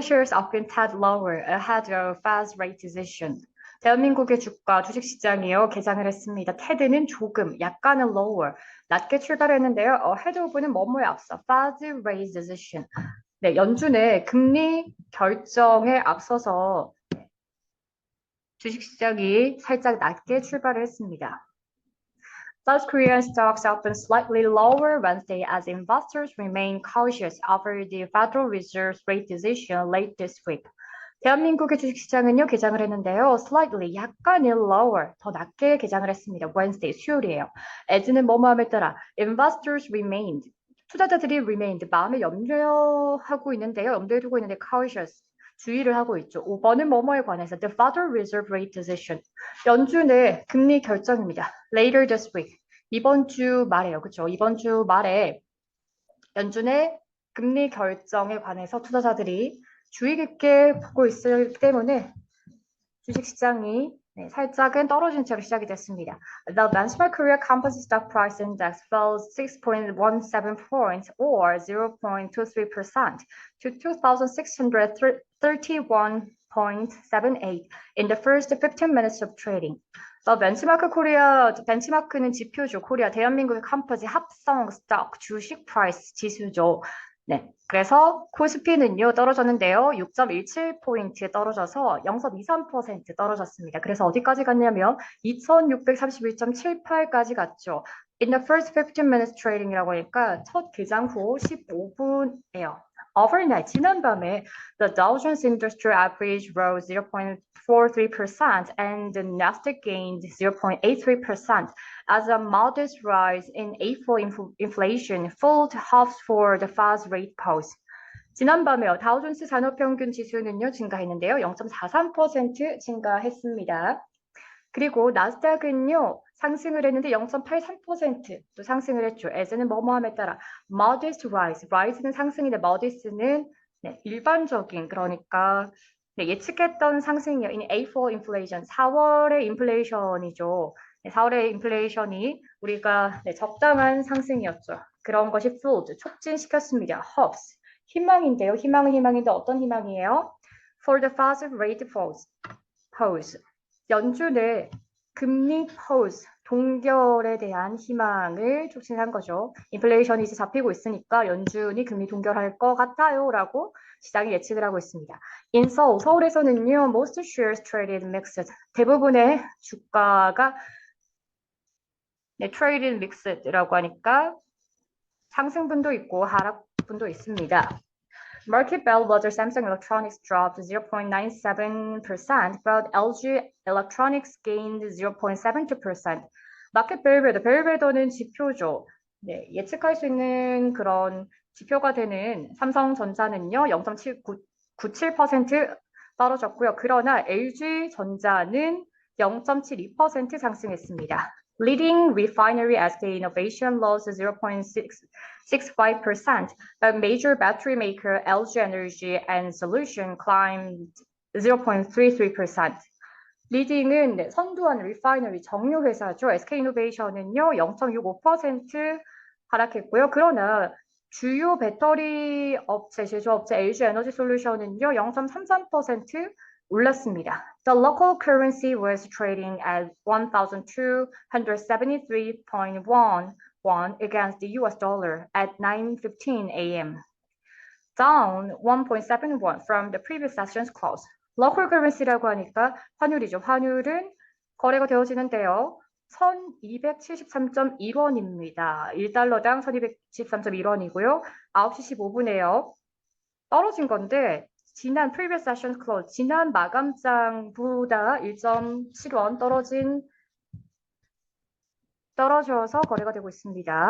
shares often tad lower ahead of fast rate decision. 대한민국의 주가 주식시장이요 개장을 했습니다. 테드는 조금, 약간은 lower, 낮게 출발했는데요. ahead of는 뭐뭐에 앞서 fast rate decision. 네, 연준의 금리 결정에 앞서서 주식시장이 살짝 낮게 출발을 했습니다. South Korean stocks opened slightly lower Wednesday as investors remain cautious over the Federal Reserve's rate decision late this week. 대한민국의 주식시장은요 개장을 했는데요. slightly 약간은 lower 더 낮게 개장을 했습니다. Wednesday 수요일이에요. as는 뭐뭐함에 따라 investors remained 투자자들이 remained 마음에 염려하고 있는데요. 염두에 두고 있는데 cautious 주의를 하고 있죠. 5번은 뭐뭐에 관해서 the Federal Reserve Rate Decision 연준의 금리 결정입니다. Later this week 이번 주 말에요. 그렇죠? 이번 주 말에 연준의 금리 결정에 관해서 투자자들이 주의 깊게 보고 있기 때문에 주식시장이 네, 살짝은 떨어진 채로 시작이 됐습니다. The benchmark Korea Composite Stock Price Index fell 6.17 points or 0.23% to 2,631.78 in the first 15 minutes of trading. The benchmark Korea 벤치마크는 지표죠. 코리아 대한민국의 컴포지 합성 스톡 주식 프라이스 지수죠. 네. 그래서 코스피는요 떨어졌는데요. 6.17포인트 떨어져서 0.23% 떨어졌습니다. 그래서 어디까지 갔냐면 2631.78까지 갔죠. In the first 15 minutes trading이라고 하니까 첫 개장 후 15분이에요. Overnight 지난밤에 the Dow Jones Industrial Average rose 0.43% and the Nasdaq gained 0.83% as a modest rise in April inf- inflation followed half for the fast rate pause. 지난밤에요. 다우존스 산업평균 지수는요 증가했는데요. 0.43% 증가했습니다. 그리고 나스닥은요 상승을 했는데 0.83%또 상승을 했죠. as는 뭐뭐함에 따라 modest rise, rise는 상승인데 modest는 네, 일반적인 그러니까 네, 예측했던 상승이요. in April inflation, 4월의 인플레이션이죠. 네, 4월의 인플레이션이 우리가 네, 적당한 상승이었죠. 그런 것이 fueled, 촉진시켰습니다. hopes, 희망인데요. 희망은 희망인데 어떤 희망이에요? for the fast rate pause, pause. 연준의 금리 pause, 동결에 대한 희망을 촉진한 거죠. 인플레이션이 이제 잡히고 있으니까 연준이 금리 동결할 것 같아요. 라고 시장이 예측을 하고 있습니다. In Seoul, 서울에서는요, most shares traded mixed. 대부분의 주가가 네, traded mixed라고 하니까 상승분도 있고 하락분도 있습니다. Market bellwether Samsung Electronics dropped 0.97%, but LG Electronics gained 0.72%. 마켓 벨베더, 벨베더는 지표죠. 네, 예측할 수 있는 그런 지표가 되는 삼성전자는요, 0.97% 떨어졌고요. 그러나 LG전자는 0.72% 상승했습니다. Leading refinery SK Innovation lost 0.65%, but major battery maker LG Energy and Solution climbed 0.33%. 리딩은 네, 선두한 리파이너리 정유 회사죠. SK이노베이션은요 0.65% 하락했고요. 그러나 주요 배터리 업체 제조업체 LG 에너지 솔루션은요 0.33% 올랐습니다. The local currency was trading at 1,273.1 won against the US dollar at 9:15 a.m. Down 1.71 from the previous session's close. local currency라고 하니까 환율이죠. 환율은 거래가 되어지는데요. 1273.1원입니다. 1달러당 1213.1원이고요. 9시 15분에요. 떨어진 건데 지난 previous session close 지난 마감장보다 1.7원 떨어진 떨어져서 거래가 되고 있습니다.